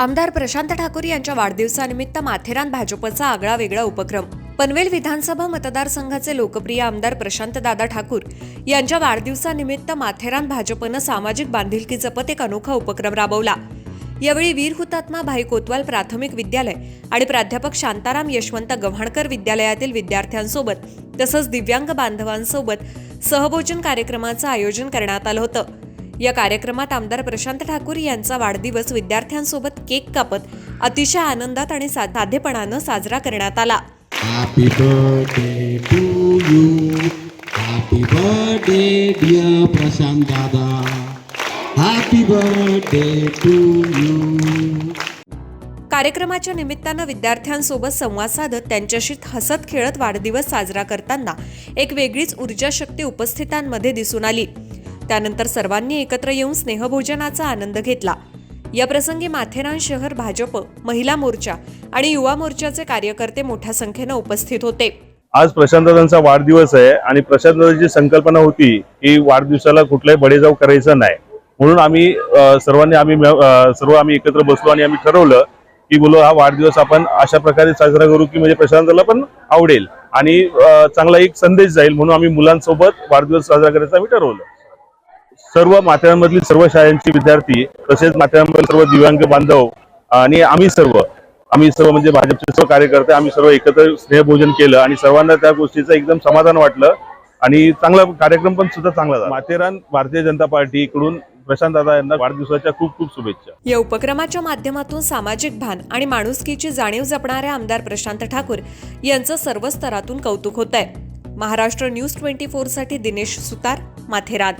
आमदार प्रशांत ठाकूर यांच्या वाढदिवसानिमित्त माथेरान भाजपचा आगळा वेगळा उपक्रम. पनवेल विधानसभा मतदारसंघाचे लोकप्रिय आमदार प्रशांत दादा ठाकूर यांच्या वाढदिवसानिमित्त माथेरान भाजपनं सामाजिक बांधिलकी जपत एक अनोखा उपक्रम राबवला. यावेळी वीर हुतात्मा भाई कोतवाल प्राथमिक विद्यालय आणि प्राध्यापक शांताराम यशवंत गव्हाणकर विद्यालयातील विद्यार्थ्यांसोबत तसंच दिव्यांग बांधवांसोबत सहभोजन कार्यक्रमाचं आयोजन करण्यात आलं होतं. या कार्यक्रमात आमदार प्रशांत ठाकूर यांचा वाढदिवस विद्यार्थ्यांसोबत केक कापत अतिशय आनंदात आणि साधेपणानं साजरा करण्यात आला Happy birthday to you. Happy birthday, dear Prashant Dada. Happy birthday to you. कार्यक्रमाच्या निमित्तानं विद्यार्थ्यांसोबत संवाद साधत त्यांच्याशी हसत खेळत वाढदिवस साजरा करताना एक वेगळीच ऊर्जा शक्ती उपस्थितांमध्ये दिसून आली त्यानंतर सर्वांनी एकत्र येऊन स्नेहभोजनाचा आनंद घेतला. या प्रसंगी माथेरान शहर भाजप महिला मोर्चा आणि युवा मोर्चाचे कार्यकर्ते मोठ्या संख्येनं उपस्थित होते. आज प्रशांतदादांचा वाढदिवस आहे आणि प्रशांतदादांची संकल्पना होती की वाढदिवसाला कुठलाही बडेजाव करायचं नाही. म्हणून आम्ही सर्वांनी आम्ही सर्व आम्ही एकत्र बसलो आणि आम्ही ठरवलं की बोलो हा वाढदिवस आपण अशा प्रकारे साजरा करू की म्हणजे प्रशांतला पण आवडेल आणि चांगला एक संदेश जाईल म्हणून आम्ही मुलांसोबत वाढदिवस साजरा करायचं आम्ही ठरवलं. सर्व माथेरानमधील सर्व शाळांचे विद्यार्थी तसेच माथेरानमधील सर्व दिव्यांग बांधव आणि आम्ही सर्व आम्ही सर्व म्हणजे भाजपचे सर्व कार्यकर्ते आम्ही सर्व एकत्र स्नेहभोजन केलं आणि सर्वांना त्या गोष्टीचं एकदम समाधान वाटलं आणि चांगला कार्यक्रम पण सुद्धा चांगला झाला. माथेरान भारतीय जनता पार्टीकडून प्रशांत दादा यांना वाढदिवसाच्या खूप खूप शुभेच्छा. या उपक्रमाच्या माध्यमातून सामाजिक भान आणि माणुसकीची जाणीव जपणाऱ्या आमदार प्रशांत ठाकूर यांचं सर्व स्तरातून कौतुक होत आहे महाराष्ट्र न्यूज ट्वेंटी साठी दिनेश सुतार माथेरान.